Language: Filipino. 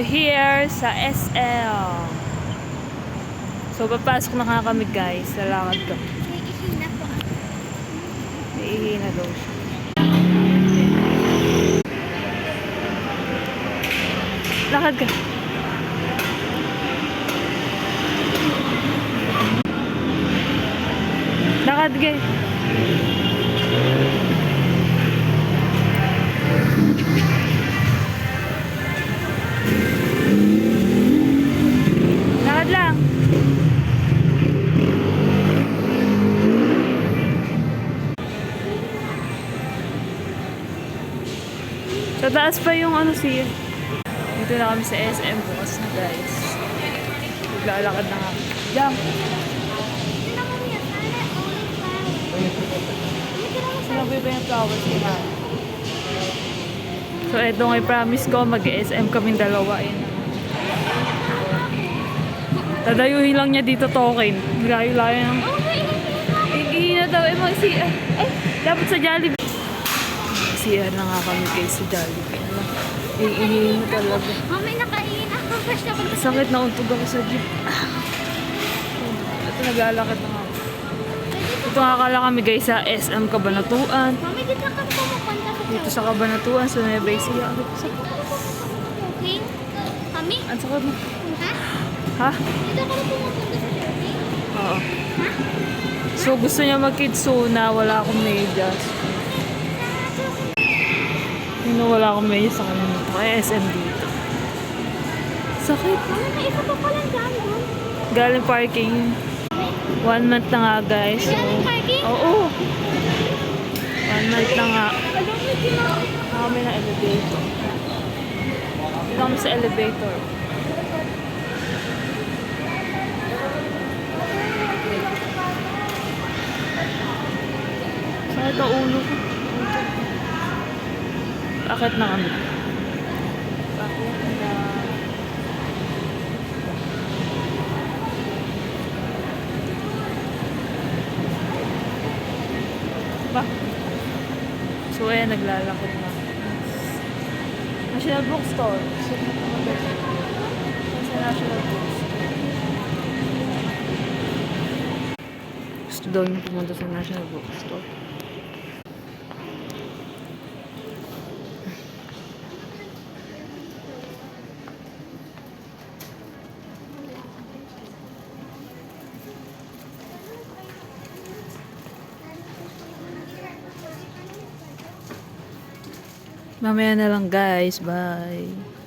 We're here sa SL. So, papasok na kami guys. Sa lakad kami. Naiihina po ako. Daw siya. Lakad ka. Lakad ka. Sa taas pa yung ano siya. Dito na kami sa SM bukas na guys. Maglalakad na kami. Jump! Sinabi ba yung flowers nila? So, eto nga promise ko, mag-SM kami dalawa. Ayun na. Dadayuhin lang niya dito token. Layo-layo ng... Na daw. Eh, mag-si... Eh, dapat sa Jollibee. Siya na nga kami guys sa Jollibee. Iihi na talaga. Mamay nakain ako. First ako. Sakit na untog ako sa jeep. Ito naglalakad na nga ako. Ito nga kala kami guys sa SM Kabanatuan. Mami, dito na kami pumupunta sa Dito sa Kabanatuan, sa Nueva Ecija. Ano Okay? Mami? Ang sakit mo. Ha? Ha? Dito kami pumupunta sa shopping? Oo. So gusto niya mag-kitsuna, wala akong medyas. Yun wala akong medyas sa kanina. Kaya SM dito. Sakit. Mami, may isa pa daan doon. Galing parking. One month na nga guys. So, Galing parking? Oo. One month na nga. Kami ng elevator. Dito kami sa elevator. Sakit ang ulo ko. Akit na kami. Ba? So, ayan, naglalakad na. National Bookstore. So, National Bookstore. Gusto daw niyo pumunta sa National Bookstore. Mamaya na lang guys. Bye.